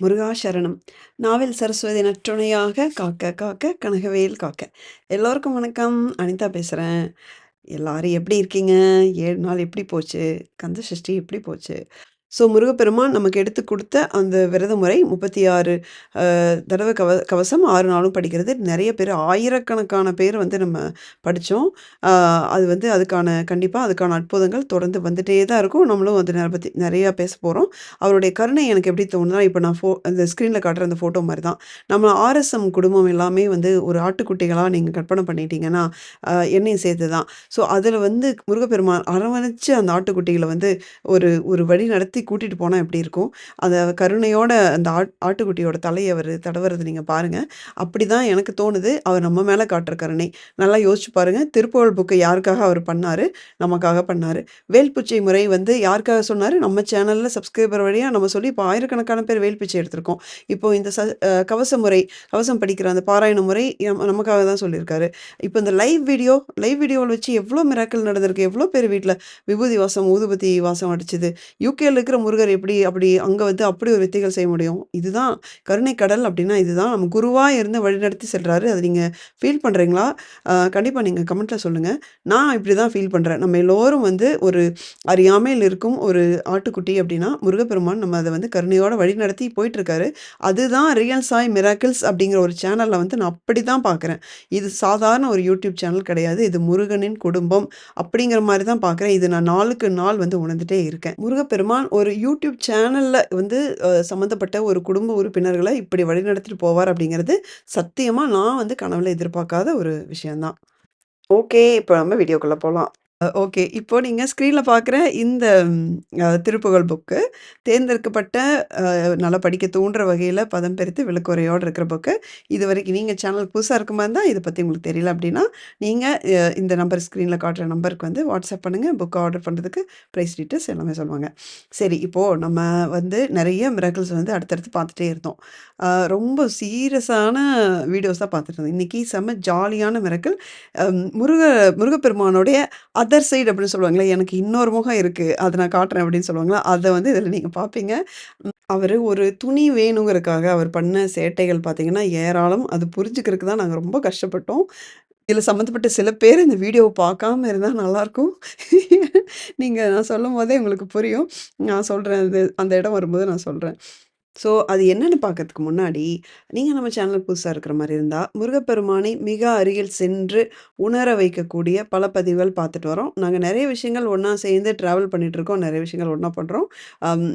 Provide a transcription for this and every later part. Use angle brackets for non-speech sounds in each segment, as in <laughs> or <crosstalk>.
முருகா சரணம் சரஸ்வதி நற்றுணையாக காக்க காக்க கனகவேல் காக்க. எல்லோருக்கும் வணக்கம். அனிதா பேசுகிறேன் எல்லாரும் எப்படி இருக்கீங்க? ஏழு நாள் எப்படி போச்சு? கந்த சஷ்டி எப்படி போச்சு? ஸோ முருகப்பெருமான் நமக்கு எடுத்து கொடுத்த அந்த விரத முறை முப்பத்தி ஆறு தடவை கவ கவசம் ஆறு நாளும் படிக்கிறது. நிறைய பேர் ஆயிரக்கணக்கான பேர் வந்து நம்ம படித்தோம். அது வந்து அதுக்கான கண்டிப்பாக அதுக்கான அற்புதங்கள் தொடர்ந்து வந்துட்டே தான் இருக்கும். நம்மளும் வந்து நிறைய பற்றி நிறையா பேச போகிறோம் அவருடைய கருணை எனக்கு எப்படி தோணுதுனா இப்போ நான் ஃபோ அந்த ஸ்க்ரீனில் காட்டுற அந்த ஃபோட்டோ மாதிரி தான். நம்ம ஆர்எஸ்எம் குடும்பம் எல்லாமே வந்து ஒரு ஆட்டுக்குட்டிகளாக நீங்கள் கற்பனை பண்ணிட்டீங்கன்னா என்னையும் சேர்த்து தான். ஸோ அதில் வந்து முருகப்பெருமான் அரவணைச்சு அந்த ஆட்டுக்குட்டிகளை வந்து ஒரு ஒரு வழி நடத்தி கூட்டிகிட்டு போனால் எப்படி இருக்கும்? அந்த கருணையோட அந்த ஆட் ஆட்டுக்குட்டியோட தலையை அவர் தடவுறது நீங்கள் பாருங்கள் அப்படி தான் எனக்கு தோணுது. அவர் நம்ம மேலே காட்டுற கருணை. நல்லா யோசிச்சு பாருங்கள் திருப்புகழ் புக்கை யாருக்காக அவர் பண்ணார்? நமக்காக பண்ணார். வேல்பூச்சை முறை வந்து யாருக்காக சொன்னார்? நம்ம சேனலில் சப்ஸ்கிரைபர் வழியாக நம்ம சொல்லி இப்போ ஆயிரக்கணக்கான பேர் வேல்பூச்சை எடுத்திருக்கோம். இப்போ இந்த ச கவச முறை கவசம் படிக்கிற அந்த பாராயண முறை நமக்காக தான் சொல்லியிருக்காரு. இப்போ இந்த லைவ் வீடியோ லைவ் வீடியோவில் வச்சு எவ்வளோ மிராக்கள் நடந்திருக்கு? எவ்வளோ பேர் வீட்டில் விபூதி வாசம் ஊதுபதி வாசம் அடிச்சது? யூகேல இருக்கிற இருக்கிற முருகர் எப்படி அப்படி அங்கே வந்து அப்படி ஒரு வித்தைகள் செய்ய முடியும்? இதுதான் கருணை கடல் அப்படின்னா இதுதான். நம்ம குருவாக இருந்து வழிநடத்தி செல்கிறாரு அதை நீங்கள் ஃபீல் பண்ணுறீங்களா கண்டிப்பாக நீங்கள் கமெண்ட்டில் சொல்லுங்கள் நான் இப்படி தான் ஃபீல் பண்ணுறேன் நம்ம எல்லோரும் வந்து ஒரு அறியாமையில் இருக்கும் ஒரு ஆட்டுக்குட்டி அப்படின்னா முருகப்பெருமான் நம்ம அதை வந்து கருணையோட வழிநடத்தி போயிட்டுருக்காரு. அதுதான் ரியல் சாய் மிராக்கிள்ஸ் அப்படிங்கிற ஒரு சேனலில் வந்து நான் அப்படி தான் பார்க்குறேன் இது சாதாரண ஒரு யூடியூப் சேனல் கிடையாது. இது முருகனின் குடும்பம் அப்படிங்கிற மாதிரி தான் பார்க்குறேன் இது நான் நாளுக்கு நாள் வந்து உணர்ந்துட்டே இருக்கேன். முருகப்பெருமான் ஒரு யூடியூப் சேனலில் வந்து சம்மந்தப்பட்ட ஒரு குடும்ப உறுப்பினர்களை இப்படி வழிநடத்திட்டு போவார் அப்படிங்கிறது சத்தியமாக நான் வந்து கனவில் எதிர்பார்க்காத ஒரு விஷயந்தான் ஓகே இப்போ நம்ம வீடியோக்குள்ளே போகலாம் ஓகே. இப்போ நீங்க ஸ்க்ரீன்ல பார்க்குற இந்த திருப்புகழ் புக்கு, தேர்ந்தெடுக்கப்பட்ட நல்லா படிக்க தூண்டுற வகையில பதம் பெருத்து விளக்குறையோட இருக்கிற புக்கு. இதுவரைக்கும் நீங்க சேனல் புதுசா இருக்க மாரி இருந்தா, இத பத்தி உங்களுக்கு தெரியல அப்படின்னா, நீங்க இந்த நம்பர் ஸ்க்ரீன்ல காட்டுற நம்பருக்கு வந்து வாட்ஸ்அப் பண்ணுங்க. புக் ஆர்டர் பண்ணுறதுக்கு ப்ரைஸ் டீட்டெயில்ஸ் எல்லாமே சொல்லுவாங்க. சரி, இப்போ நம்ம வந்து நெறைய மிராக்கிள்ஸ் வந்து அடுத்தடுத்து பார்த்துட்டே இருந்தோம். ரொம்ப சீரியஸான வீடியோஸ் தான் பார்த்துட்டு இருந்தோம். இன்னைக்கு செம்ம ஜாலியான மிராக்கிள். முருக முருகப்பெருமானுடைய அதர் சைடு அப்படின்னு சொல்லுவாங்களே, எனக்கு இன்னொரு முகம் இருக்குது அதை நான் காட்டுறேன் அப்படின்னு சொல்லுவாங்களா, அதை வந்து இதில் நீங்கள் பார்ப்பீங்க. அவர் ஒரு துணி வேணுங்கிறதுக்காக அவர் பண்ண சேட்டைகள் பார்த்தீங்கன்னா, ஏராளம். அது புரிஞ்சுக்கிறதுக்கு தான் நாங்கள் ரொம்ப கஷ்டப்பட்டோம். இதில் சம்மந்தப்பட்ட சில பேர் இந்த வீடியோவை பார்க்காம இருந்தால் நல்லாயிருக்கும். நீங்கள் நான் சொல்லும் போதே உங்களுக்கு புரியும். நான் சொல்கிறேன் அந்த இடம் வரும்போது நான் சொல்கிறேன் ஸோ அது என்னன்னு பார்க்கறதுக்கு முன்னாடி, நீங்கள் நம்ம சேனல் புதுசாக இருக்கிற மாதிரி இருந்தால் முருகப்பெருமானை மிக அருகில் சென்று உணர வைக்கக்கூடிய பல பதிவுகள் பார்த்துட்டு வரோம். நாங்கள் நிறைய விஷயங்கள் ஒன்றா சேர்ந்து ட்ராவல் பண்ணிகிட்ருக்கோம் நிறைய விஷயங்கள் ஒன்றா பண்ணுறோம்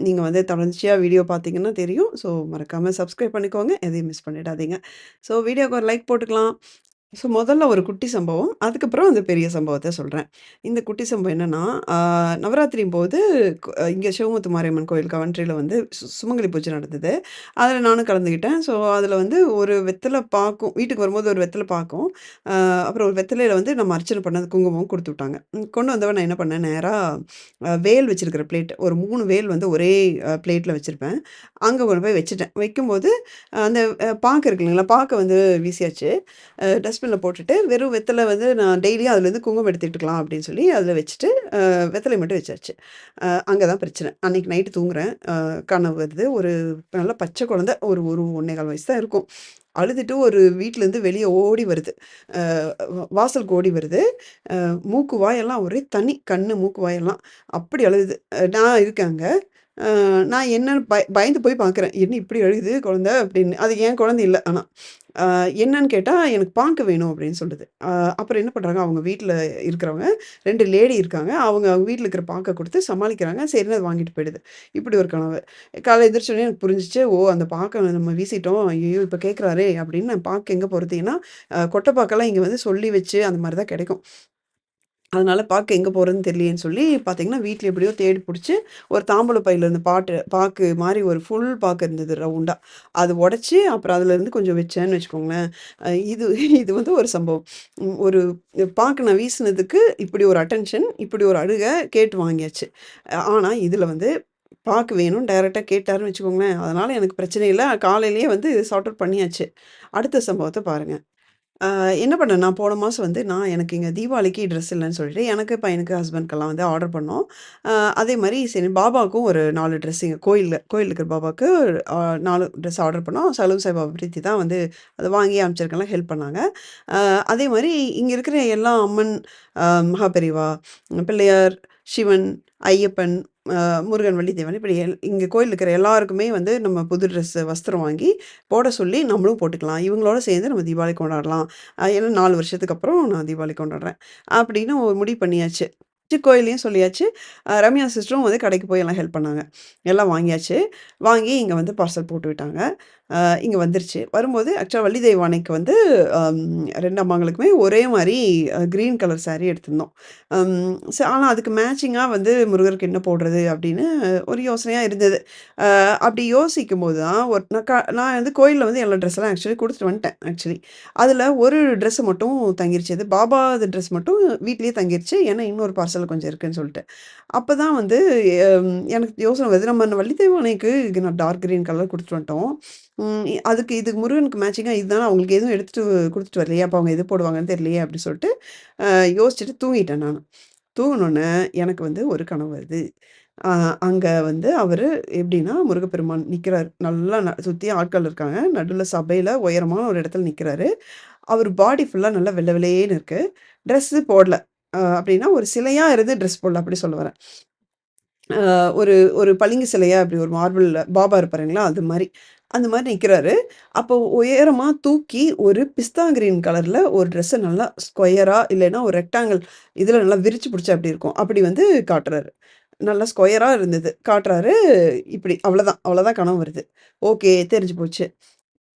நீங்கள் வந்து தொடர்ச்சியாக வீடியோ பார்த்தீங்கன்னா தெரியும். ஸோ மறக்காமல் சப்ஸ்கிரைப் பண்ணிக்கோங்க. எதையும் மிஸ் பண்ணிடாதீங்க. ஸோ வீடியோக்கு ஒரு லைக் போட்டுக்கலாம். ஸோ முதல்ல ஒரு குட்டி சம்பவம். அதுக்கப்புறம் அந்த பெரிய சம்பவத்த சொல்றேன். இந்த குட்டி சம்பவம் என்னன்னா, ஆ நவராத்திரியின் போது கு இங்க சிவமுத்து மாரியம்மன் கோயில் கவன்ட்ரியில் வந்து சு சுமங்கலி பூஜை நடந்தது. அதில நானும் கலந்துக்கிட்டேன். ஸோ அதில வந்து ஒரு வெத்தல பாக்கும் வீட்டுக்கு வரும்போது ஒரு வெத்தல பாக்கும், அப்புறம் ஒரு வெத்தலையில வந்து நம்ம அர்ச்சனை பண்ணது குங்குமம் குடுத்து விட்டாங்க. கொண்டு வந்தவன் நான் என்ன பண்ணேன், நேரா அ வேல் வச்சிருக்கிற பிளேட் ஒரு 3 வேல் வந்து ஒரே அ பிளேட்ல வச்சிருப்பேன். அங்க கொண்டு போய் வச்சுட்டேன். வைக்கும்போது அந்த அ பாக்கு இருக்கு இல்லைங்களா, பாக்க வந்து வீசியாச்சு. அ டஸ்ட் டஸ்ட்பினில் போட்டுட்டு, வெறும் வெத்தலை வந்து நான் டெய்லியும் அதுலேருந்து குங்குமம் எடுத்துட்டுக்கலாம் அப்படின்னு சொல்லி அதில் வச்சுட்டு, வெத்தலை மட்டும் வச்சாச்சு. அங்கே தான் பிரச்சனை. அன்னைக்கு நைட்டு தூங்குறேன். கனவு வருது. ஒரு நல்ல பச்சை குழந்தை. ஒரு ஒரு 1 1/4 வயசு தான் இருக்கும். அழுதுட்டு ஒரு வீட்டிலேருந்து வெளியே ஓடி வருது. வாசலுக்கு ஓடி வருது. மூக்கு, வாயெல்லாம் ஒரே தனி கண்ணு, மூக்கு, வாயெல்லாம். அப்படி அழுது நான் இருக்கேன் அங்கே நான் என்னன்னு பய பயந்து போய் பார்க்குறேன். என்ன இப்படி எழுது குழந்தை அப்படின்னு. அது ஏன் குழந்தை இல்லை ஆனால் என்னன்னு கேட்டால் எனக்கு பார்க்க வேணும் அப்படின்னு சொல்லுது. அப்புறம் என்ன பண்ணுறாங்க அவங்க வீட்டில் இருக்கிறவங்க ரெண்டு லேடி இருக்காங்க. அவங்க அவங்க வீட்டில் இருக்கிற பாக்கை கொடுத்து சமாளிக்கிறாங்க. சரின்னு அது வாங்கிட்டு போயிடுது. இப்படி ஒரு கனவு. காலை எதிர்ச்சோடனே உடனே எனக்கு புரிஞ்சிச்சு ஓ! அந்த பாக்கை நம்ம வீசிட்டோம். ஐயோ இப்போ கேட்குறாரே அப்படின்னு நான் பாக்கு எங்கே போகிறது ஏன்னா, கொட்டை பாக்கெல்லாம் இங்கே வந்து சொல்லி வச்சு அந்த மாதிரி தான் கிடைக்கும். அதனால் பாக்கு எங்கே போகிறதுன்னு தெரியலேன்னு சொல்லி பார்த்தீங்கன்னா, வீட்டில் எப்படியோ தேடி பிடிச்சி ஒரு தாம்பூல பையிலேருந்து பாட்டு பாக்கு மாதிரி ஒரு ஃபுல் பாக்கு இருந்தது ரவுண்டாக அது உடச்சி அப்புறம் அதுலேருந்து கொஞ்சம் வச்சேன்னு வச்சுக்கோங்களேன். இது இது வந்து ஒரு சம்பவம். ஒரு பாக்கு நான் வீசினதுக்கு இப்படி ஒரு அட்டென்ஷன், இப்படி ஒரு அழுகை கேட்டு வாங்கியாச்சு. ஆனால் இதில் வந்து பாக்கு வேணும் டைரெக்டாக கேட்டாருன்னு வச்சுக்கோங்களேன். அதனால் எனக்கு பிரச்சனை இல்லை காலையிலேயே வந்து சார்ட் அவுட் பண்ணியாச்சு. அடுத்த சம்பவத்தை பாருங்கள் ஆ என்ன பண்ணேன், நான் போன மாசம் வந்து நான் எனக்கு இங்க தீபாவளிக்கு ட்ரெஸ் இல்லன்னு சொல்லிட்டு, எனக்கு, பையனுக்கு, ஹஸ்பண்ட்க்கெல்லாம் வந்து ஆர்டர் பண்ணோம். அ அதே மாரி சரி பாபாவுக்கும் ஒரு 4 ட்ரெஸ் எங்க கோயில்ல கோயில்ல இருக்கிற பாபாவுக்கு அ 4 ட்ரெஸ் ஆர்டர் பண்ணோம். சலூன் சாய்பாபா பிரீத்தி தான் வந்து அத வாங்கி அனுப்பிச்சிருக்கலாம் ஹெல்ப் பண்ணாங்க. அ அதே மாரி இங்க இருக்கிற எல்லா அம்மன், அ மகாபெரிவா, பிள்ளையார், சிவன், ஐயப்பன், முருகன், வள்ளி தெய்வானை இப்படி எல் இங்கே கோயில்ல இருக்கிற எல்லாருக்குமே வந்து நம்ம புது ட்ரெஸ் வஸ்திரம் வாங்கி போட சொல்லி நம்மளும் போட்டுக்கலாம். இவங்களோட சேர்ந்து நம்ம தீபாவளி கொண்டாடலாம். ஏன்னா நாலு வருஷத்துக்கு அப்புறம் நான் தீபாவளி கொண்டாடுறேன். அப்படின்னு ஒரு முடிவு பண்ணியாச்சு. கோயிலையும் சொல்லியாச்சு. ரம்யா சிஸ்டரும் வந்து கடைக்கு போய் எல்லாம் ஹெல்ப் பண்ணாங்க. எல்லாம் வாங்கியாச்சு. வாங்கி இங்கே வந்து பார்சல் போட்டு விட்டாங்க. இங்கே வந்துருச்சு. வரும்போது ஆக்சுவலாக வள்ளி தெய்வானைக்கு வந்து ரெண்டு அம்மாங்களுக்குமே ஒரே மாதிரி க்ரீன் கலர் சாரி எடுத்திருந்தோம். ஸோ ஆனால் அதுக்கு மேட்சிங்காக வந்து முருகருக்கு என்ன போடுறது அப்படின்னு ஒரு யோசனையாக இருந்தது. அப்படி அப்படி யோசிக்கும்போது தான் ஒரு நான் க நான் வந்து கோயிலில் வந்து எல்லா ட்ரெஸ்லாம் ஆக்சுவலி கொடுத்துட்டு வந்துட்டேன் ஆக்சுவலி. அதில் ஒரு ட்ரெஸ்ஸு மட்டும் தங்கிருச்சு. அது பாபாது ட்ரெஸ் மட்டும் வீட்லேயே தங்கிருச்சு. ஏன்னா இன்னொரு பார்சல் கொஞ்சம் இருக்குன்னு சொல்லிட்டு. அப்பதான் வந்து எனக்கு யோசனை வருது. நம்ம வள்ளி தெய்வானைக்கு நான் டார்க் கிரீன் கலர் கொடுத்துட்டு வந்துட்டோம். அதுக்கு இதுக்கு முருகனுக்கு மேட்சிங்காக இதுதானே அவங்களுக்கு எதுவும் எடுத்துட்டு கொடுத்துட்டு வரலையே! அப்போ அவங்க எது போடுவாங்கன்னு தெரியலையே! அப்படின்னு சொல்லிட்டு யோசிச்சுட்டு தூங்கிட்டேன் நான் தூங்கினோன்னே எனக்கு வந்து ஒரு கனவு வருது. அங்கே வந்து அவர் எப்படின்னா, முருகப்பெருமான் நிற்கிறார் நல்லா ந சுற்றி ஆட்கள் இருக்காங்க. நடுவில் சபையில் உயரமான ஒரு இடத்துல நிற்கிறாரு அவர் பாடி ஃபுல்லாக நல்லா வெள்ள வெள்ளையேன்னு இருக்குது ட்ரெஸ்ஸு போடல. அப்படின்னா ஒரு சிலையா இருந்து ட்ரெஸ் போடல அப்படி சொல்ல வரேன். ஒரு ஒரு பளிங்கு சிலையா அப்படி ஒரு மார்பிள் பாபா இருப்பாருங்களா, அது மாதிரி அந்த மாதிரி நிற்கிறாரு அப்போ உயரமாக தூக்கி ஒரு பிஸ்தா கிரீன் கலரில் ஒரு ட்ரெஸ்ஸை நல்லா ஸ்கொயராக இல்லைன்னா ஒரு ரெக்டாங்கிள் இதில் நல்லா விரிச்சு பிடிச்சா அப்படி இருக்கும்? அப்படி வந்து காட்டுறாரு. நல்லா ஸ்கொயராக இருந்தது. காட்டுறாரு. இப்படி அவ்வளோதான். அவ்வளோதான் கனவு வருது. ஓகே தெரிஞ்சு போச்சு.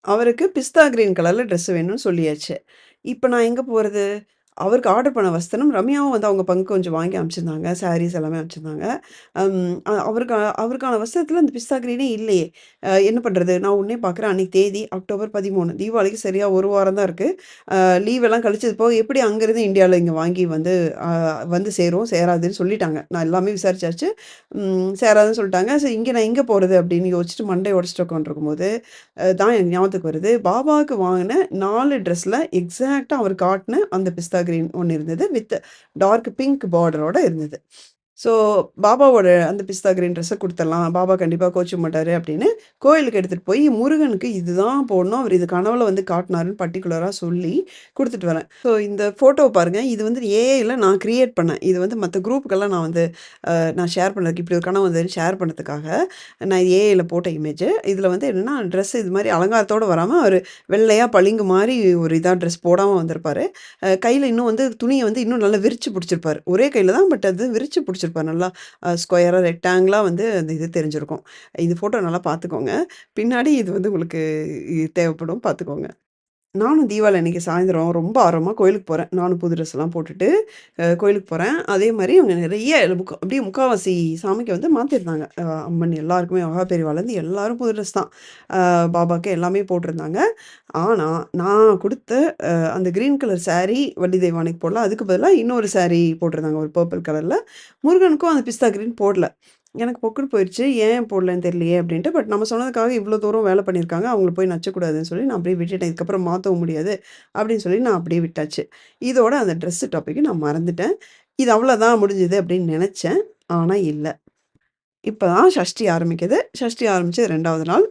அவருக்கு பிஸ்தா கிரீன் கலரில் ட்ரெஸ் வேணும்னு சொல்லியாச்சு. இப்போ நான் எங்கே போகிறது அவருக்கு ஆர்டர் பண்ண வஸ்தனம் ரம்யாவும் வந்து அவங்க பங்கு கொஞ்சம் வாங்கி அனுப்பிச்சிருந்தாங்க. சாரீஸ் எல்லாமே அமைச்சிருந்தாங்க அவருக்கு அவருக்கான வஸ்திரத்தில அந்த பிஸ்தா கிரீனே இல்லையே! என்ன பண்ணுறது நான் உடனே பார்க்குறேன். அன்னைக்கு தேதி அக்டோபர் 13 தீபாவளிக்கு சரியாக ஒரு வாரம் தான் இருக்குது லீவ் எல்லாம் கழிச்சது போக எப்படி அங்கேருந்து இந்தியாவில் இங்கே வாங்கி வந்து வந்து சேரும், சேராதுன்னு சொல்லிட்டாங்க. நான் எல்லாமே விசாரிச்சாச்சு. சேராதுன்னு சொல்லிட்டாங்க. சரி இங்கே நான் எங்கே போகிறது அப்படின்னு யோசிச்சுட்டு மண்டே உடச்சிட்டு உட்காந்துருக்கும்போது, போது தான் எனக்கு ஞாபகத்துக்கு வருது. பாபாவுக்கு வாங்கின நாலு ட்ரெஸ்ஸில் எக்ஸாக்டாக அவர் காட்டின அந்த பிஸ்தா கிரீன் ஒன்று இருந்தது. வித் டார்க் பிங்க் பார்டரோட இருந்தது. ஸோ பாபாவோட அந்த பிஸ்தா கிரீன் ட்ரெஸ்ஸை கொடுத்துடலாம் பாபா கண்டிப்பாக கோச்சுக்க மாட்டார் அப்படின்னு கோயிலுக்கு எடுத்துகிட்டு போய் முருகனுக்கு இதுதான் போடணும். அவர் இது கனவுல வந்து காட்டினாருன்னு பர்டிகுலராக சொல்லி கொடுத்துட்டு வரேன். ஸோ இந்த ஃபோட்டோவை பாருங்க. இது வந்து ஏஐயில் நான் கிரியேட் பண்ணேன். இது வந்து மற்ற குரூப்புக்கெல்லாம் நான் வந்து நான் ஷேர் பண்ணதுக்கு இப்படி ஒரு கனவு வந்ததுன்னு ஷேர் பண்ணதுக்காக நான் ஏஐயில் போட்ட இமேஜு. இதில் வந்து என்னன்னா ட்ரெஸ் இது மாதிரி அலங்காரத்தோடு வராமல் அவர் வெள்ளையாக பளிங்கு மாதிரி ஒரு இதாக ட்ரெஸ் போடாமல் வந்திருப்பாரு. கையில் இன்னும் வந்து துணியை வந்து இன்னும் நல்லா விரிச்சு பிடிச்சிருப்பாரு. ஒரே கையில் தான் பட் அது விரிச்சு பிடிச்சிருப்பார் நல்லா ஸ்கொயராக ரெக்டாங்கிளாக வந்து அந்த இது தெரிஞ்சிருக்கும். இது ஃபோட்டோ நல்லா பார்த்துக்கோங்க. பின்னாடி இது வந்து உங்களுக்கு தேவைப்படும் பார்த்துக்கோங்க. நானும் தீபாவளி அன்னைக்கு சாயந்தரம் ரொம்ப ஆர்வமாக கோயிலுக்கு போகிறேன் நானும் புது ட்ரெஸ்லாம் போட்டுட்டு கோயிலுக்கு போகிறேன் அதே மாதிரி அவங்க நிறைய முக்கா அப்படியே முக்காவாசி சாமிக்கு வந்து மாற்றிருந்தாங்க அம்மன் எல்லாருக்குமே மகாபெரிவாலேருந்து எல்லாரும் புது ட்ரெஸ் தான். பாபாவுக்கு பாபாக்கு எல்லாமே போட்டிருந்தாங்க. ஆனால் நான் கொடுத்த அந்த க்ரீன் கலர் சாரீ வள்ளி தெய்வானைக்கு போடல. அதுக்கு பதிலாக இன்னொரு சாரீ போட்டிருந்தாங்க ஒரு பர்பிள் கலரில் முருகனுக்கும் அந்த பிஸ்தா க்ரீன் போடல. எனக்கு பொக்குன்னு போயிடுச்சு ஏன் போடலன்னு தெரியலையே அப்படின்ட்டு. பட் நம்ம சொன்னதுக்காக இவ்வளோ தூரம் வேலை பண்ணியிருக்காங்க. அவங்கள போய் நச்சக்கூடாதுன்னு சொல்லி நான் அப்படியே விட்டுட்டேன். இதுக்கப்புறம் மாற்றவும் முடியாது. அப்படின்னு சொல்லி நான் அப்படியே விட்டாச்சு. இதோட அந்த ட்ரெஸ்ஸு டாப்பிக்கு நான் மறந்துட்டேன். இது அவ்வளோதான் முடிஞ்சுது அப்படின்னு நினச்சேன் ஆனால் இல்லை இப்போ தான் சஷ்டி ஆரம்பிக்குது. சஷ்டி ஆரம்பித்து ரெண்டாவது நாள்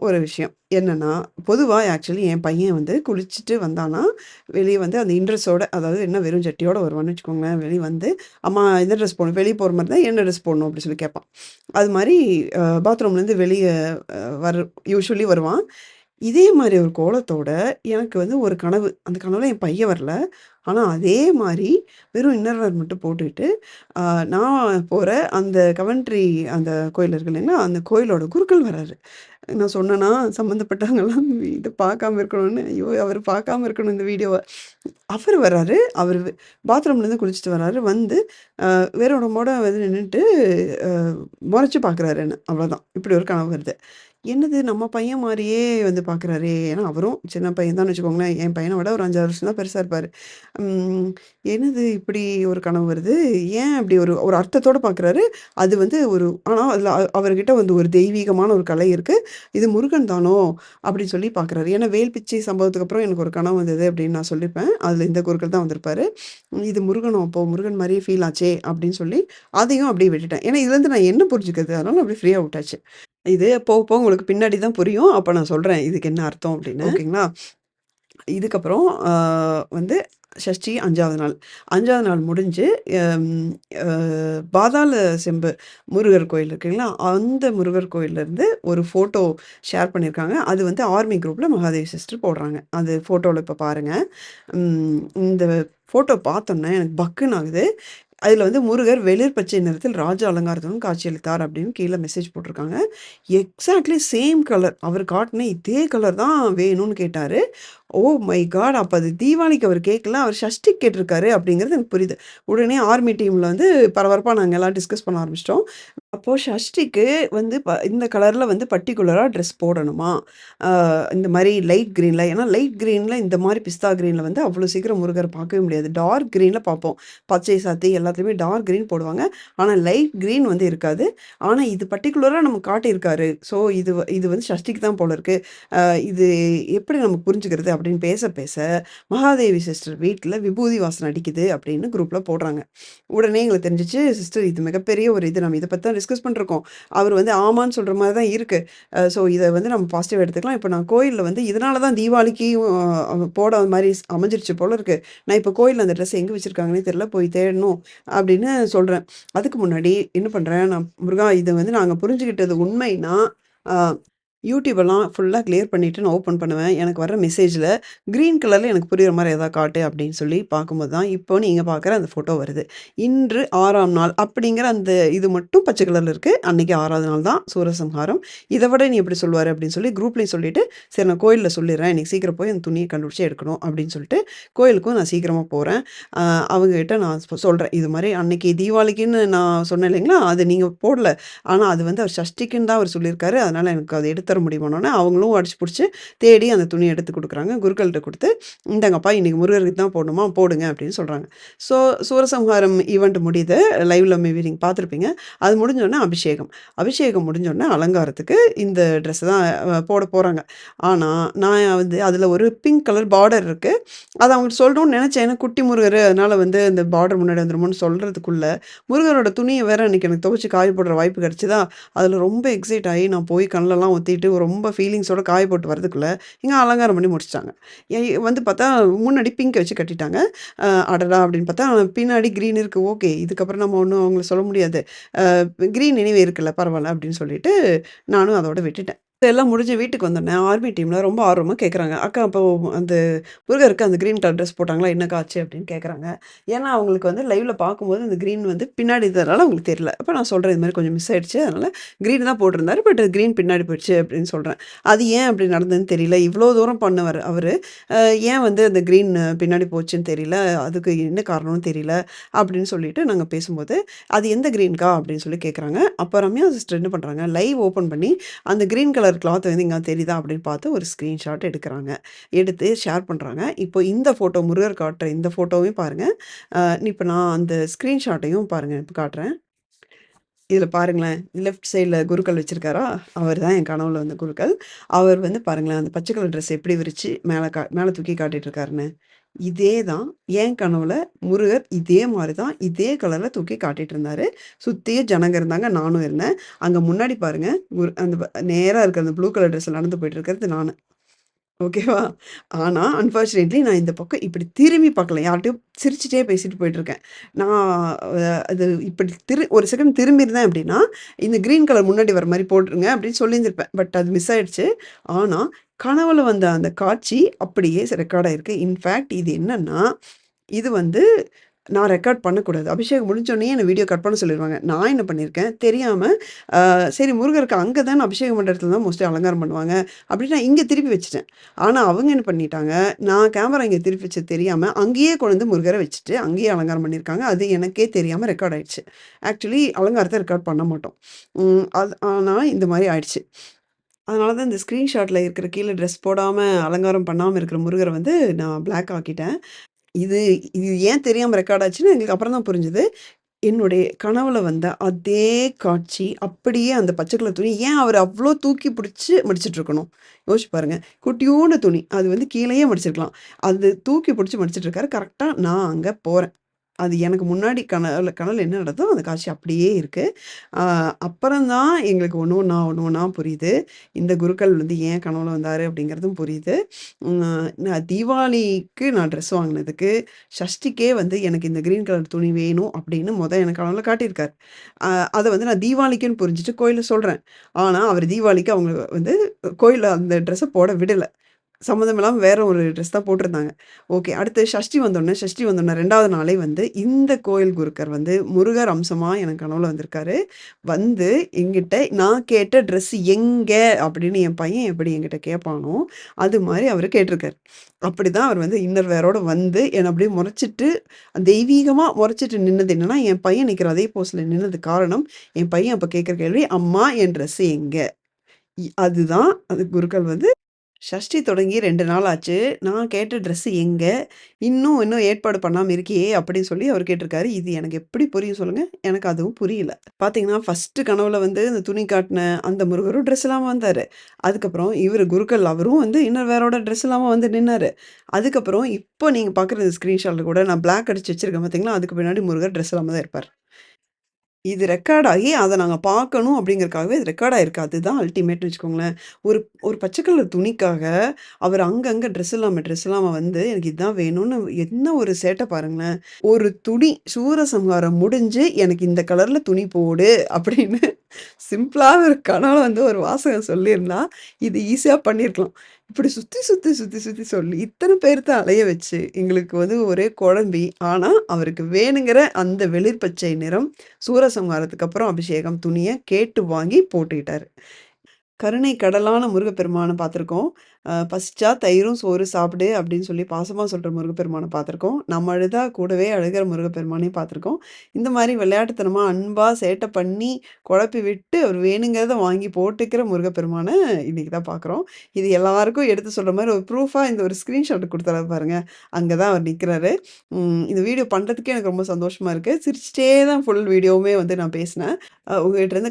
ஒரு விஷயம். என்னென்னா பொதுவாக ஆக்சுவலி என் பையன் வந்து குளிச்சுட்டு வந்தான்னா, வெளியே வந்து அந்த இன்ட்ரெஸ்ஸோட அதாவது என்ன வெறும் சட்டியோடு வருவான்னு வச்சுக்கோங்களேன். வெளியே வந்து, "அம்மா எந்த ட்ரெஸ் போடணும்?" வெளியே போகிற மாதிரி தான் "என்ன ட்ரெஸ் போடணும்?" அப்படி சொல்லி கேட்பான். அது மாதிரி பாத்ரூம்லேருந்து வெளியே வர யூஸ்வலி வருவான். இதே மாதிரி ஒரு கோலத்தோட எனக்கு வந்து ஒரு கனவு. அந்த கனவுல என் பையன் வரல. ஆனால் அதே மாதிரி வெறும் இன்னர்வேர் மட்டும் போட்டுக்கிட்டு நான் போகிற அந்த கவன்ட்ரி அந்த கோயில் இருக்கு இல்லைங்களா? அந்த கோயிலோட குருக்கள் வர்றாரு நான் சொன்னேன்னா சம்மந்தப்பட்டவங்கெல்லாம் இதை பார்க்காம இருக்கணும்னு. ஐயோ! அவர் பார்க்காம இருக்கணும் இந்த வீடியோவை அவர் வர்றாரு அவர் பாத்ரூம்லேருந்து குளிச்சுட்டு வர்றாரு வந்து வேற உடம்போட வந்து நின்றுட்டு முறைச்சி பார்க்குறாரு என்ன. அவ்வளோதான். இப்படி ஒரு கனவு வருது. என்னது நம்ம பையன் மாதிரியே வந்து பார்க்குறாரே! ஏன்னா அவரும் சின்ன பையன் தான் வச்சுக்கோங்களேன். என் பையனை விட ஒரு 5, 6 வருஷம் தான் பெருசாக இருப்பார் என்னது இப்படி ஒரு கனவு வருது? ஏன் அப்படி ஒரு ஒரு அர்த்தத்தோடு பார்க்குறாரு. அது வந்து ஒரு ஆனால் அதில் அவர்கிட்ட வந்து ஒரு தெய்வீகமான ஒரு கலை இருக்குது இது முருகன் தானோ! அப்படின்னு சொல்லி பார்க்குறாரு. ஏன்னா வேல் பிச்சை சம்பவத்துக்கு அப்புறம் எனக்கு ஒரு கனவு வந்தது அப்படின்னு நான் சொல்லியிருப்பேன். அதில் இந்த குருக்கள் தான் வந்திருப்பார் இது முருகனும் அப்போ முருகன் மாதிரியே ஃபீல் ஆச்சே! அப்படின்னு சொல்லி அதையும் அப்படியே விட்டுட்டேன். ஏன்னா இதுலேருந்து நான் என்ன புரிஞ்சுக்கிறது? அதனால அப்படியே ஃப்ரீயாக விட்டாச்சு. இது போக போக உங்களுக்கு பின்னாடி தான் புரியும். அப்ப நான் சொல்றேன். இதுக்கு என்ன அர்த்தம் அப்படின்னு. ஓகேங்களா? இதுக்கப்புறம் வந்து சஷ்டி 5வது நாள். 5வது நாள் முடிஞ்சு பாதாள செம்பு முருகர் கோயில் இருக்குங்களா? அந்த முருகர் கோயில்லருந்து ஒரு ஃபோட்டோ ஷேர் பண்ணியிருக்காங்க. அது வந்து ஆர்மி குரூப்ல மகாதேவி சிஸ்டர் போடுறாங்க. அது ஃபோட்டோல இப்ப பாருங்க. ம் இந்த ஃபோட்டோ பார்த்தோன்னே எனக்கு பக்குன்னு ஆகுது. அதில் வந்து முருகர் வெளிர் பச்சை நிறத்தில் ராஜ அலங்காரத்துடன் காட்சியளித்தார் அப்படின்னு கீழே மெசேஜ் போட்டிருக்காங்க. Exactly same colour. அவர் காட்டின இதே கலர் தான் வேணும்னு கேட்டார் ஓ oh மை காட்! அப்போ அது தீபாவளிக்கு அவர் கேட்கல. அவர் ஷஷ்டி கேட்டிருக்காரு அப்படிங்கிறது எனக்கு புரியுது. உடனே ஆர்மி டீமில் வந்து பரபரப்பாக நாங்கள் எல்லாம் டிஸ்கஸ் பண்ண ஆரம்பிச்சிட்டோம் அப்போ ஷஷ்டிக்கு வந்து ப இந்த கலர்ல வந்து பர்ட்டிகுலரா ட்ரெஸ் போடணுமா? அ இந்த மாரி லைட் கிரீன்ல ஏன்னா லைட் கிரீன்ல இந்த மாரி பிஸ்தா கிரீன்ல வந்து அவ்வளோ சீக்கிரம் முருகர பார்க்கவே முடியாது. டார்க் கிரீன்ல பார்ப்போம். பச்சை சாத்தி எல்லாத்துலயுமே டார்க் கிரீன் போடுவாங்க. ஆனா லைட் கிரீன் வந்து இருக்காது. ஆனா இது பர்ட்டிகுலரா நமக்கு காட்டியிருக்காரு. ஸோ இது வ இது வந்து சஷ்டிக்கு தான் போல இருக்கு. அ இது எப்படி நம்ம புரிஞ்சுக்கிறது? அப்படின்னு பேச பேச மகாதேவி சிஸ்டர் வீட்ல விபூதி வாசனை அடிக்குது அப்படின்னு குரூப்ல போடுறாங்க. உடனே எங்களுக்கு தெரிஞ்சுச்சு, சிஸ்டர் இது மிகப்பெரிய ஒரு இது. நம்ம இத பத்தி தான் டிஸ்கஸ் பண்ணிருக்கோம். அவர் வந்து ஆமான்னு சொல்கிற மாதிரி தான் இருக்குது ஸோ இதை வந்து நம்ம பாசிட்டிவ் எடுத்துக்கலாம். இப்போ நான் கோயிலில் வந்து இதனால தான் தீபாவளிக்கு போட மாதிரி அமைஞ்சிருச்சு போல இருக்கு. நான் இப்போ கோயிலில் அந்த ட்ரெஸ் எங்கே வச்சுருக்காங்கன்னே தெரியல. போய் தேடணும் அப்படின்னு சொல்கிறேன் அதுக்கு முன்னாடி என்ன பண்ணுறேன் நான் முருகா இதை வந்து நாங்கள் புரிஞ்சுக்கிட்டது உண்மைன்னா, யூடியூபெல்லாம் ஃபுல்லாக கிளியர் பண்ணிவிட்டு நான் ஓப்பன் பண்ணுவேன். எனக்கு வர மெசேஜில் க்ரீன் கலரில் எனக்கு புரிகிற மாதிரி எதாவது காட்டு அப்படின்னு சொல்லி பார்க்கும்போது தான், இப்போ நீங்கள் பார்க்குற அந்த ஃபோட்டோ வருது. இன்று ஆறாம் நாள் அப்படிங்கிற அந்த இது மட்டும் பச்சை கலரில் இருக்குது அன்றைக்கி ஆறாவது நாள் தான் சூரசம்ஹாரம். இதை விட நீ எப்படி சொல்லுவாரு அப்படின்னு சொல்லி குரூப்லேயும் சொல்லிவிட்டு சரி நான் கோயிலில் சொல்லிடுறேன் எனக்கு சீக்கிரம் போய் அந்த துணியை கண்டுபிடிச்சி எடுக்கணும் அப்படின்னு சொல்லிட்டு, கோயிலுக்கும் நான் சீக்கிரமாக போகிறேன் அவங்ககிட்ட நான் சொ இது மாதிரி அன்னைக்கு தீபாவளிக்குன்னு நான் சொன்னேன் இல்லைங்களா? அது நீங்கள் போடல. ஆனால் அது வந்து அவர் சஷ்டிக்குன்னு தான் அவர் சொல்லியிருக்காரு. அதனால் எனக்கு அதை எடுத்து தர முடியுமான்னோனே, அவங்களும் அடிச்சு பிடிச்சி தேடி அந்த துணியை எடுத்து கொடுக்குறாங்க குருக்கள்கிட்ட கொடுத்து இந்தாங்கப்பா இன்றைக்கி முருகருக்கு தான் போடணுமா? போடுங்க அப்படின்னு சொல்கிறாங்க ஸோ சூரசம்ஹாரம் ஈவெண்ட் முடியுது. லைவ்ல மேபி நீங்கள் பார்த்துருப்பீங்க. அது முடிஞ்சோடனே அபிஷேகம். அபிஷேகம் முடிஞ்சோடனே அலங்காரத்துக்கு இந்த ட்ரெஸ்ஸை தான் போட போகிறாங்க ஆனால் நான் வந்து அதில் ஒரு பிங்க் கலர் பார்டர் இருக்குது அதை அவங்க சொல்லணும்னு நினச்சேன் ஏன்னா குட்டி முருகர் அதனால் வந்து இந்த பார்டர் முன்னாடி வந்துருமோன்னு சொல்கிறதுக்குள்ளே முருகரோட துணியை வேற இன்றைக்கி எனக்கு துவைச்சி காய போடுற வாய்ப்பு கிடச்சிதா அதில் ரொம்ப எக்ஸைட் ஆகி நான் போய் கண்லலாம் ஒத்திட்டு ரொம்ப ஃபீலிங்ஸோட காய போட்டு வரதுக்குள்ளே இங்கே அலங்காரம் பண்ணி முடிச்சிட்டாங்க வந்து பார்த்தா முன்னாடி பிங்க் வச்சு கட்டிட்டாங்க. அடடா! அப்படின்னு பார்த்தா பின்னாடி க்ரீன் இருக்குது ஓகே. இதுக்கப்புறம் நம்ம ஒன்றும் அவங்கள சொல்ல முடியாது. க்ரீன் நினைவு இருக்குல்ல பரவாயில்ல அப்படின்னு சொல்லிட்டு, நானும் அதோட விட்டுட்டேன். எல்லாம் முடிஞ்சு வீட்டுக்கு வந்தோடனே ஆர்மி டீமில் ரொம்ப ஆர்வமாக கேட்குறாங்க. "அக்கா அப்போ அந்த முருகருக்கு அந்த க்ரீன் கலர் ட்ரெஸ் போட்டாங்களா? என்னக்கா ஆச்சு?" அப்படின்னு கேட்குறாங்க. ஏன்னா அவங்களுக்கு வந்து லைவ்ல பார்க்கும்போது அந்த க்ரீன் வந்து பின்னாடி இருந்ததுனால அவங்களுக்கு தெரியல. அப்போ நான் சொல்கிறேன் "இது மாதிரி கொஞ்சம் மிஸ் ஆயிடுச்சு. அதனால க்ரீன் தான் போட்டிருந்தாரு. பட் க்ரீன் பின்னாடி போயிடுச்சு" அப்படின்னு சொல்கிறேன் அது ஏன் அப்படி நடந்ததுன்னு தெரியல. இவ்வளோ தூரம் பண்ணவர் அவர் ஏன் வந்து அந்த க்ரீன் பின்னாடி போச்சுன்னு தெரியல. அதுக்கு என்ன காரணம்னு தெரியல. அப்படின்னு சொல்லிட்டு நாங்கள் பேசும்போது, "அது எந்த க்ரீன்கா அப்படின்னு சொல்லி கேட்குறாங்க. அப்புறமே ரம்யா சிஸ்டர் என்ன பண்ணுறாங்க லைவ் ஓப்பன் பண்ணி அந்த க்ரீன் கலர் கிளாத் வந்து இங்கே தெரியுதா அப்படின்னு பார்த்து ஒரு ஸ்க்ரீன்ஷாட் எடுக்கிறாங்க எடுத்து ஷேர் பண்ணுறாங்க இப்போ இந்த ஃபோட்டோ முருகர் காட்டுற இந்த ஃபோட்டோவையும் பாருங்கள் இப்போ நான் அந்த ஸ்க்ரீன்ஷாட்டையும் பாருங்கள் இப்போ காட்டுறேன். இதில் பாருங்களேன். லெஃப்ட் சைடில் குருக்கள் வச்சிருக்காரா? அவர் தான் என் கனவுல வந்த குருக்கள். அவர் வந்து பாருங்களேன், அந்த பச்சை கலர் ட்ரெஸ் எப்படி விரிச்சு மேலே கா மேலே தூக்கி காட்டிகிட்டு இருக்காருன்னு. இதே தான் என் கனவுல முருகர் இதே மாதிரி தான் இதே கலர்ல தூக்கி காட்டிட்டு இருந்தாரு. சுத்தியே ஜனங்க இருந்தாங்க. நானும் இருந்தேன். அங்க முன்னாடி பாருங்க, குரு அந்த நேரா இருக்கிற அந்த ப்ளூ கலர் ட்ரெஸ்ல நடந்து போயிட்டு இருக்கிறது நானு. ஓகேவா? ஆனா, அன்பார்ச்சுனேட்லி நான் இந்த பக்கம் இப்படி திரும்பி பார்க்கல. யார்கிட்டயும் சிரிச்சுட்டே பேசிட்டு போயிட்டுருக்கேன். நான் அது இப்படி திரு ஒரு செகண்ட் திரும்பியிருந்தேன் அப்படின்னா, இந்த கிரீன் கலர் முன்னாடி வர மாதிரி போட்டுருங்க அப்படின்னு சொல்லியிருந்திருப்பேன். பட் அது மிஸ் ஆயிடுச்சு. ஆனா, கனவுல வந்த அந்த காட்சி அப்படியே ரெக்கார்டாக ரெக்கார்ட் இன்ஃபேக்ட் இது என்னன்னா, இது வந்து நான் ரெக்கார்ட் பண்ணக்கூடாது. அபிஷேகம் முடிஞ்சோடனே என்ன வீடியோ கட் பண்ண சொல்லிடுவாங்க நான் என்ன பண்ணியிருக்கேன், தெரியாமல் சரி முருகருக்கு அங்கே தான் அபிஷேகம் மண்டலத்தில் தான் மோஸ்ட்லி அலங்காரம் பண்ணுவாங்க. அப்படின்னு நான் இங்கே திருப்பி வச்சுட்டேன். ஆனால் அவங்க என்ன பண்ணிட்டாங்க, நான் கேமரா இங்கே திருப்பி வச்சது தெரியாமல் அங்கேயே கொண்டு வந்து முருகரை வச்சுட்டு, அங்கேயே அலங்காரம் பண்ணியிருக்காங்க. அது எனக்கே தெரியாமல் ரெக்கார்ட் ஆயிடுச்சு. ஆக்சுவலி அலங்காரத்தை ரெக்கார்ட் பண்ண மாட்டோம். அது ஆனால் இந்த மாதிரி ஆயிடுச்சு. அதனால தான் இந்த ஸ்க்ரீன்ஷாட்டில் இருக்கிற கீழே ட்ரெஸ் போடாமல் அலங்காரம் பண்ணாமல் இருக்கிற முருகரை வந்து நான் பிளாக் ஆக்கிட்டேன். இது இது ஏன் தெரியாமல் ரெக்கார்ட் ஆச்சுன்னு எங்களுக்கு அப்புறம் தான் புரிஞ்சுது என்னுடைய கனவுல வந்த அதே காட்சி, அப்படியே அந்த பச்சை கலர் துணி ஏன் அவர் அவ்வளோ தூக்கி பிடிச்சி மடிச்சிட்டு இருக்கணும் யோசிச்சு பாருங்க. குட்டியோண்டு துணி. அது வந்து கீழேயே மடிச்சிருக்கலாம். அது தூக்கி பிடிச்சி மடிச்சிட்டு இருக்காரு கரெக்டாக நான் அங்கே போகிறேன் அது எனக்கு முன்னாடி கனல் கனல் என்ன நடந்ததோ, அந்த காட்சி அப்படியே இருக்குது அப்புறம்தான் அப்புறம் தான் எங்களுக்கு ஒன்று ஒன்றா ஒன்று ஒன்றா புரியுது. இந்த குருக்கள் வந்து ஏன் கனவுல வந்தார் அப்படிங்கிறதும் புரியுது. நான் தீபாவளிக்கு நான் ட்ரெஸ் வாங்கினதுக்கு ஷஷ்டிக்கே வந்து எனக்கு இந்த க்ரீன் கலர் துணி வேணும் அப்படின்னு மொதல் எனக்கு கனவுல காட்டியிருக்கார் அதை வந்து நான் தீபாவளிக்குன்னு புரிஞ்சுட்டு கோயிலில் சொல்கிறேன் ஆனால் அவர் தீபாவளிக்கு அவங்க வந்து கோயிலில் அந்த ட்ரெஸ்ஸை போட விடலை சம்மந்தம் வேற ஒரு ட்ரெஸ் தான் போட்டிருந்தாங்க. ஓகே. அடுத்து ஷஷ்டி வந்தோடனே ஷஷ்டி வந்தோடனே ரெண்டாவது நாளே வந்து இந்த கோயில் குருக்கர் வந்து முருகர் அம்சமாக எனக்கு கனவுல வந்திருக்காரு. வந்து என்கிட்ட நான் கேட்ட ட்ரெஸ் எங்கே அப்படின்னு என் பையன் எப்படி எங்கிட்ட கேட்பானோ, அது மாதிரி அவர் கேட்டிருக்காரு. அப்படிதான் அவர் வந்து இன்னர் வேரோட வந்து என்னை அப்படியே முறைச்சிட்டு, தெய்வீகமாக முறைச்சிட்டு நின்னது என்னன்னா, என் பையன் நிற்கிற அதே போஸ்டில் நின்னது காரணம், என் பையன் அப்போ கேட்குற கேள்வி, "அம்மா என் ட்ரெஸ் எங்கே இ அதுதான் அது குருக்கள் வந்து ஷஷ்டி தொடங்கி 2 நாள் ஆச்சு. நான் கேட்ட ட்ரெஸ் எங்க? இன்னும் இன்னும் ஏற்பாடு பண்ணாம இருக்கியே! அப்படின்னு சொல்லி அவரு கேட்டிருக்காரு. இது எனக்கு எப்படி புரியும் சொல்லுங்க? எனக்கு அதுவும் புரியல. பார்த்தீங்கன்னா, ஃபர்ஸ்ட்டு கனவுல வந்து இந்த துணி காட்டின அந்த முருகரும் ட்ரெஸ் இல்லாம வந்தாரு. அதுக்கப்புறம் இவரு குருக்கள் அவரும் வந்து இன்னர் வேரோட ட்ரெஸ் இல்லாம வந்து நின்னாரு. அதுக்கப்புறம் இப்போ நீங்க பார்க்குற இந்த ஸ்க்ரீன்ஷாட்ல கூட நான் பிளாக் அடிச்சு வச்சிருக்கேன் பார்த்தீங்களா? அதுக்கு பின்னாடி முருகர் ட்ரெஸ் இல்லாம தான் இருப்பார் இது ரெக்கார்ட் ஆகி அதை நாங்கள் பார்க்கணும் அப்படிங்கிறதுக்காகவே இது ரெக்கார்ட் ஆயிருக்கு. அதுதான் அல்டிமேட்னு வச்சுக்கோங்களேன். ஒரு ஒரு பச்சை கலர் துணிக்காக அவர் அங்கங்கே ட்ரெஸ் இல்லாமல் ட்ரெஸ் இல்லாமல் வந்து எனக்கு இதுதான் வேணும்னு என்ன ஒரு சேட்டை பாருங்களேன். ஒரு துணி சூரசம்ஹாரம் முடிஞ்சு எனக்கு இந்த கலரில் துணி போடு அப்படின்னு <laughs> சிம்பிளாக ஒரு கனவுல வந்து ஒரு வாசகம் சொல்லியிருந்தா, இது ஈஸியாக பண்ணியிருக்கலாம். இப்படி சுற்றி சுற்றி சுற்றி சுற்றி சொல்லி இத்தனை பேர்த்த அலைய வச்சு எங்களுக்கு வந்து ஒரே குழம்பி, ஆனால் அவருக்கு வேணுங்கிற அந்த வெளிர் பச்சை நிறம் சூரசம்ஹாரத்துக்கு அப்புறம் அபிஷேகம் துணியை கேட்டு வாங்கி போட்டுக்கிட்டாரு. கருணை கடலான முருகப்பெருமானை பார்த்துருக்கோம். "பசிச்சா தயிரும் சோறு சாப்பிடு" அப்படின்னு சொல்லி பாசமாக சொல்கிற முருகப்பெருமானை பார்த்துருக்கோம். நம்ம அழுதா கூடவே அழுகிற முருகப்பெருமானையும் பார்த்துருக்கோம். இந்த மாதிரி விளையாட்டுத்தனமாக அன்பாக சேட்டை பண்ணி, குழப்பி விட்டு அவர் வேணுங்கிறத வாங்கி போட்டுக்கிற முருகப்பெருமானை இன்றைக்கி தான் பார்க்குறோம். இது எல்லாருக்கும் எடுத்து சொல்கிற மாதிரி ஒரு ப்ரூஃபாக இந்த ஒரு ஸ்க்ரீன்ஷாட் கொடுத்தாரு பாருங்கள் அங்கே தான் அவர் நிற்கிறாரு இந்த வீடியோ பண்ணுறதுக்கே எனக்கு ரொம்ப சந்தோஷமாக இருக்குது சிரிச்சிட்டே தான் ஃபுல் வீடியோவுமே வந்து நான் பேசினேன். அ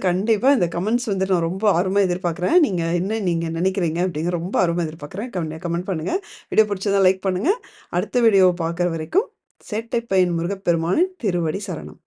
கண்டிப்பாக இருந்து இந்த கமெண்ட்ஸ் வந்து நான் ரொம்ப ஆர்வமாக எதிர்பார்க்குறேன். நீங்கள் என்ன நீங்கள் நினைக்கிறீங்க? அப்படிங்கிற ரொம்ப ஆர்வம் எதிர்பார்க்குறேன். கமெ கமெண்ட் பண்ணுங்க. வீடியோ பிடிச்சிருந்தா லைக் பண்ணுங்கள் அடுத்த வீடியோவை பார்க்குற வரைக்கும் சேட்டை பையன் முருகப்பெருமானின் திருவடி சரணம்.